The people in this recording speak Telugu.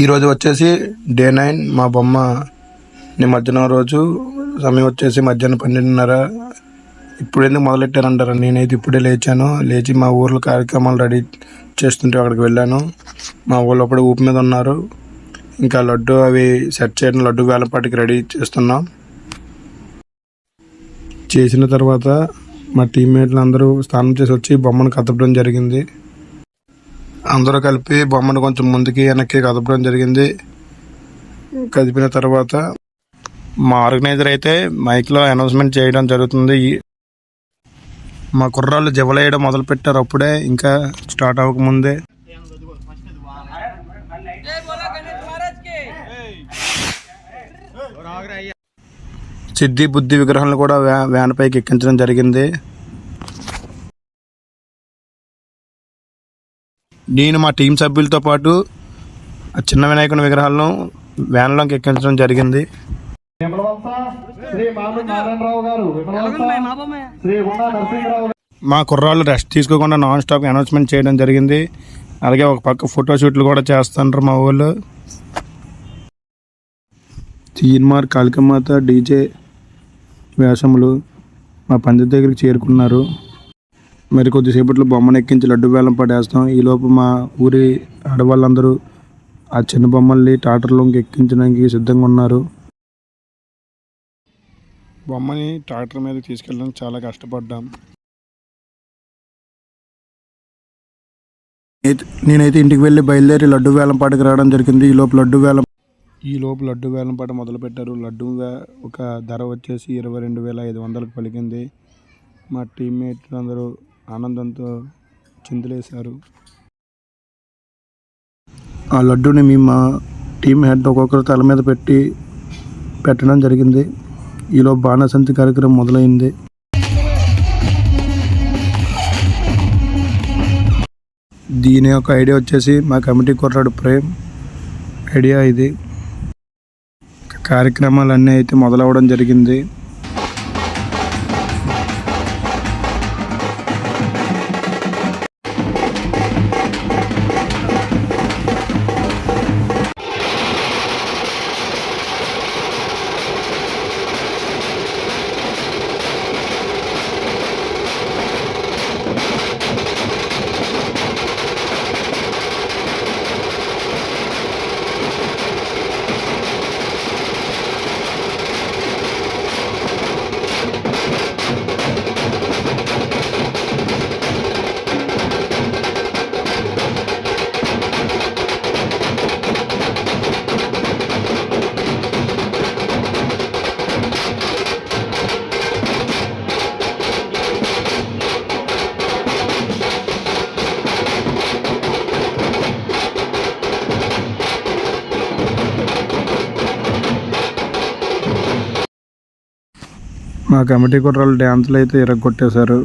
ఈరోజు వచ్చేసి డే నైన్ మా బొమ్మ నిమజ్జనం రోజు. సమయం వచ్చేసి మధ్యాహ్నం పన్నెండున్నర. ఇప్పుడు ఎందుకు మొదలెట్టారంటారు? నేనైతే ఇప్పుడే లేచాను. లేచి మా ఊర్లో కార్యక్రమాలు రెడీ చేస్తుంటే అక్కడికి వెళ్ళాను. మా ఊళ్ళో అప్పుడు ఊపి మీద ఉన్నారు. ఇంకా లడ్డు అవి సెట్ చేయడం లడ్డు వేలపాటికి రెడీ చేస్తున్నాం. చేసిన తర్వాత మా టీమ్మేట్లు అందరూ స్నానం చేసి వచ్చి బొమ్మను కదపడం జరిగింది. అందరూ కలిపి బొమ్మను కొంచెం ముందుకి వెనక్కి కదపడం జరిగింది. కదిపిన తర్వాత మా ఆర్గనైజర్ అయితే మైక్లో అనౌన్స్మెంట్ చేయడం జరుగుతుంది. మా కుర్రాళ్ళు జవలేయడం మొదలు పెట్టారు అప్పుడే ఇంకా స్టార్ట్ అవ్వకముందే సిద్ధి బుద్ధి విగ్రహాలను కూడా వ్యా వ్యాన్ పైకి ఎక్కించడం జరిగింది. నేను మా టీం సభ్యులతో పాటు ఆ చిన్న వినాయకుని విగ్రహాలను వ్యాన్లోకి ఎక్కించడం జరిగింది. శ్రీ నారాయణరావు గారు శ్రీ నరసింహరావు మా కుర్రాళ్ళు రెస్ట్ తీసుకోకుండా నాన్ స్టాప్ అనౌన్స్మెంట్ చేయడం జరిగింది. అలాగే ఒక పక్క ఫోటో షూట్లు కూడా చేస్తుంటారు మా ఊళ్ళు. తీన్మార్ కాళికమాత డీజే వేషములు మా పందిరి దగ్గరికి చేరుకున్నారు. మరి కొద్దిసేపట్లో బొమ్మను ఎక్కించి లడ్డు వేలం పడేస్తాం. ఈలోపు మా ఊరి ఆడవాళ్ళందరూ ఆ చిన్న బొమ్మల్ని ట్రాక్టర్లోకి ఎక్కించడానికి సిద్ధంగా ఉన్నారు. బొమ్మని ట్రాక్టర్ మీద తీసుకెళ్ళడానికి చాలా కష్టపడ్డాం. అయితే- నేనైతే ఇంటికి వెళ్ళి బయలుదేరి లడ్డు వేలంపాటకి రావడం జరిగింది. ఈ లోపు లడ్డు వేలం ఈ లోపు లడ్డు వేలంపాట మొదలు పెట్టారు లడ్డు ఒక ధర వచ్చేసి ఇరవై రెండు వేల ఐదు వందలకు పలికింది. మా టీమ్మేట్లు అందరూ ఆనందంతో చిందులేశారు. ఆ లడ్డూని మేము మా టీం హెడ్ ఒక్కొక్కరు తల మీద పెట్టి పెట్టడం జరిగింది. ఈలో బాణసంతి కార్యక్రమం మొదలైంది. దీని యొక్క ఐడియా వచ్చేసి మా కమిటీ కుర్రాడు ప్రేమ్ ఐడియా ఇది. కార్యక్రమాలన్నీ అయితే మొదలవడం జరిగింది. మా కమిటీ కుర్రాళ్ళు డ్యాన్సులు అయితే ఇరగొట్టేశారు.